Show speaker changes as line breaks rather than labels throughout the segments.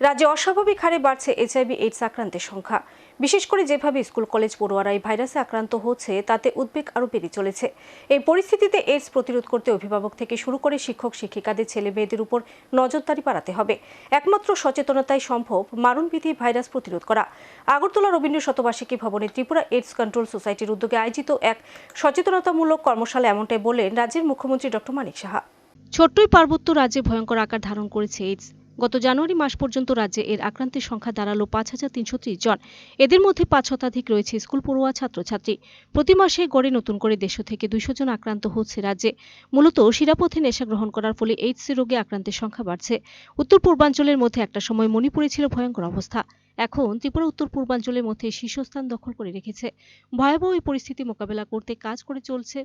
রাজ্যে অস্বাভাবিক হারে বাড়ছে এইচআইভি এইডস আক্রান্তের সংখ্যা। বিশেষ করে যেভাবে স্কুল, কলেজ পড়ুয়ারা এই ভাইরাসে আক্রান্ত হচ্ছে, তাতে উদ্বেগ আরও বেড়ে চলেছে। এই পরিস্থিতিতে এইডস প্রতিরোধ করতে অভিভাবক থেকে শুরু করে শিক্ষক, শিক্ষিকাদের ছেলে মেয়েদের উপর নজরদারি বাড়াতে হবে। একমাত্র সচেতনতাই সম্ভব, মারণবিধি ভাইরাস প্রতিরোধ করা। আগরতলা রবীন্দ্র শতবার্ষিকী ভবনে ত্রিপুরা এইডস কন্ট্রোল সোসাইটির উদ্যোগে আয়োজিত এক সচেতনতামূলক কর্মশালা এমনটাই বললেন রাজ্যের মুখ্যমন্ত্রী ডক্টর মানিক সাহা। ছোট্টই পার্বত্য রাজ্যে ভয়ঙ্কর আকার ধারণ করেছে এইডস গত জানুয়ারি মাস পর্যন্ত রাজ্যে এর আক্রান্তের সংখ্যা দাঁড়াল পাঁচ হাজার তিনশো ত্রিশ জন। এদের মধ্যে পাঁচ শতাধিক রয়েছে স্কুল পড়ুয়া ছাত্রছাত্রী। প্রতি মাসে গড়ে নতুন করে দেড়শো থেকে দুইশো জন আক্রান্ত হচ্ছে রাজ্যে। মূলত শিরাপথে নেশা গ্রহণ করার ফলে এইডস রোগে আক্রান্তের সংখ্যা বাড়ছে। উত্তর পূর্বাঞ্চলের মধ্যে একটা সময় মণিপুরে ছিল ভয়ঙ্কর অবস্থা। এখন ত্রিপুরা উত্তর পূর্বাঞ্চলের মধ্যে শীর্ষস্থান দখল করে রেখেছে। ভয়াবহ এই পরিস্থিতি মোকাবেলা করতে কাজ করে চলছে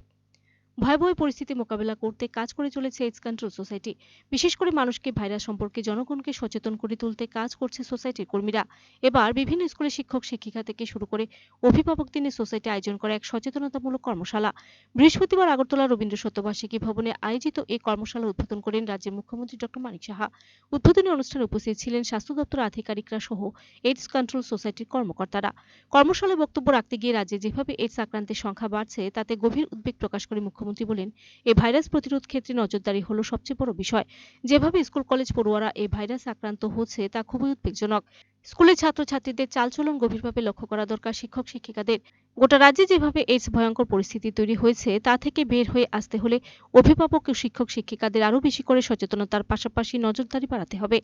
ভয়াবহ পরিস্থিতি মোকাবেলা করতে কাজ করে চলেছে এইডস কন্ট্রোল সোসাইটি বিশেষ করে মানুষকে ভাইরাস সম্পর্কে জনগণকে সচেতন করে তুলতে কাজ করছে সোসাইটির কর্মীরা। এবার বিভিন্ন স্কুলের শিক্ষক, শিক্ষিকা থেকে শুরু করে অভিভাবক দিনে সোসাইটি আয়োজন করে এক সচেতনতামূলক কর্মশালা। বৃহস্পতিবার আগরতলা রবীন্দ্র শতবার্ষিকী ভবনে আয়োজিত এই কর্মশালা উদ্বোধন করেন রাজ্যের মুখ্যমন্ত্রী ডক্টর মানিক সাহা। উদ্বোধনী অনুষ্ঠানে উপস্থিত ছিলেন স্বাস্থ্য দপ্তর আধিকারিকরা সহ এইডস কন্ট্রোল সোসাইটির কর্মকর্তারা। কর্মশালায় বক্তব্য রাখতে গিয়ে রাজ্যে যেভাবে এইডস আক্রান্তের সংখ্যা বাড়ছে, তাতে গভীর উদ্বেগ প্রকাশ করে মুখ্যমন্ত্রী বলেন এই ভাইরাস প্রতিরোধ ক্ষেত্রে নজরদারি হলো সবচেয়ে বড় বিষয়। যেভাবে স্কুল, কলেজ পড়ুয়ারা এই ভাইরাস আক্রান্ত হচ্ছে তা খুবই উদ্বেগজনক স্কুলের ছাত্রছাত্রীদের চালচলন গভীরভাবে লক্ষ্য করা দরকার শিক্ষক, শিক্ষিকাদের। গোটা রাজ্যে যেভাবে এইডস ভয়ঙ্কর পরিস্থিতি তৈরি হয়েছে, তা থেকে বের হয়ে আসতে হলে অভিভাবক ও শিক্ষক, শিক্ষিকাদের আরও বেশি করে সচেতনতার পাশাপাশি নজরদারি বাড়াতে হবে।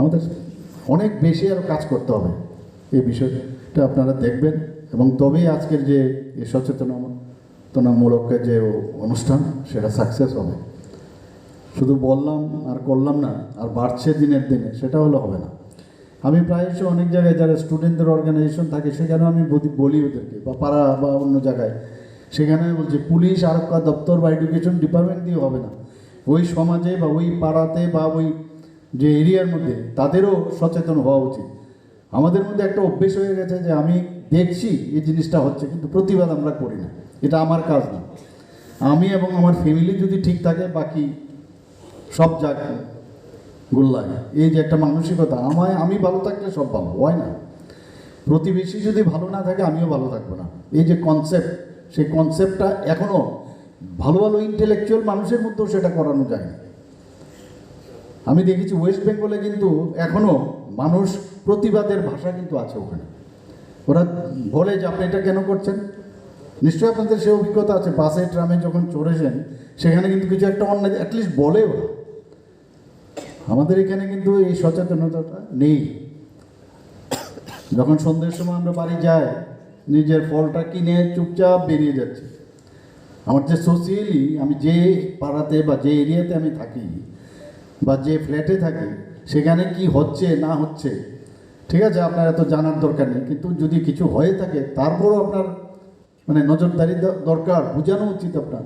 আমাদের অনেক বেশি আরও কাজ করতে হবে। এই বিষয়টা আপনারা দেখবেন। এবং তবেই আজকের যে সচেতনতামূলক যে অনুষ্ঠান, সেটা সাকসেস হবে। শুধু বললাম আর করলাম না, আর বাড়ছে দিনের দিনে, সেটা হলে হবে না। আমি প্রায়শই অনেক জায়গায় যারা স্টুডেন্টদের অর্গানাইজেশন থাকে, সেখানেও আমি বলি- বলি ওদেরকে, বা পাড়া বা অন্য জায়গায়। সেখানে আমি বলছি, পুলিশ, আরক্ষা দপ্তর বা এডুকেশন ডিপার্টমেন্ট দিয়ে হবে না। ওই সমাজে বা ওই পাড়াতে বা ওই যে এরিয়ার মধ্যে তাদেরও সচেতন হওয়া উচিত। আমাদের মধ্যে একটা অভ্যেস হয়ে গেছে যে আমি দেখছি এই জিনিসটা হচ্ছে, কিন্তু প্রতিবাদ আমরা করি না। এটা আমার কাজ না। আমি এবং আমার ফ্যামিলি যদি ঠিক থাকে, বাকি সব জায়গায় গোল্লায়। এই যে একটা মানসিকতা, আমায়, আমি ভালো থাকলে সব ভালো, হয় না? প্রতিবেশী যদি ভালো না থাকে, আমিও ভালো থাকব না। এই যে কনসেপ্ট সেই কনসেপ্টটা এখনও ভালো ভালো ইন্টেলেকচুয়াল মানুষের মধ্যেও সেটা করানো যায় না আমি দেখেছি ওয়েস্ট বেঙ্গলে কিন্তু এখনও মানুষ প্রতিবাদের ভাষা কিন্তু আছে ওখানে। ওরা বলে যে আপনি এটা কেন করছেন? নিশ্চয়ই আপনাদের সে অভিজ্ঞতা আছে। বাসে, ট্রামে যখন চড়েছেন সেখানে কিন্তু কিছু একটা অন্যায় অ্যাটলিস্ট বলে ওরা। আমাদের এখানে কিন্তু এই সচেতনতাটা নেই। যখন সন্ধ্যের সময় আমরা বাড়ি যাই, নিজের ফলটা কিনে চুপচাপ বেরিয়ে যাচ্ছি। আমার যে সোশিয়ালি আমি যে পাড়াতে বা যে এরিয়াতে আমি থাকি বা যে ফ্ল্যাটে থাকি, সেখানে কি হচ্ছে, না হচ্ছে, ঠিক আছে, আপনার এত জানার দরকার নেই। কিন্তু যদি কিছু হয়ে থাকে, তারপরও আপনার মানে নজরদারি দরকার, বোঝানো উচিত আপনার।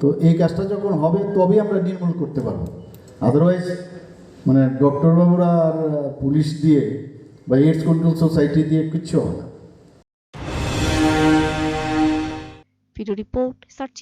তো এই কাজটা যখন হবে, তবেই আমরা নির্মূল করতে পারব। আদারওয়াইজ মানে ডক্টরবাবুরা আর পুলিশ দিয়ে বা এইডস কন্ট্রোল সোসাইটি দিয়ে কিচ্ছু হবে না।
Video report search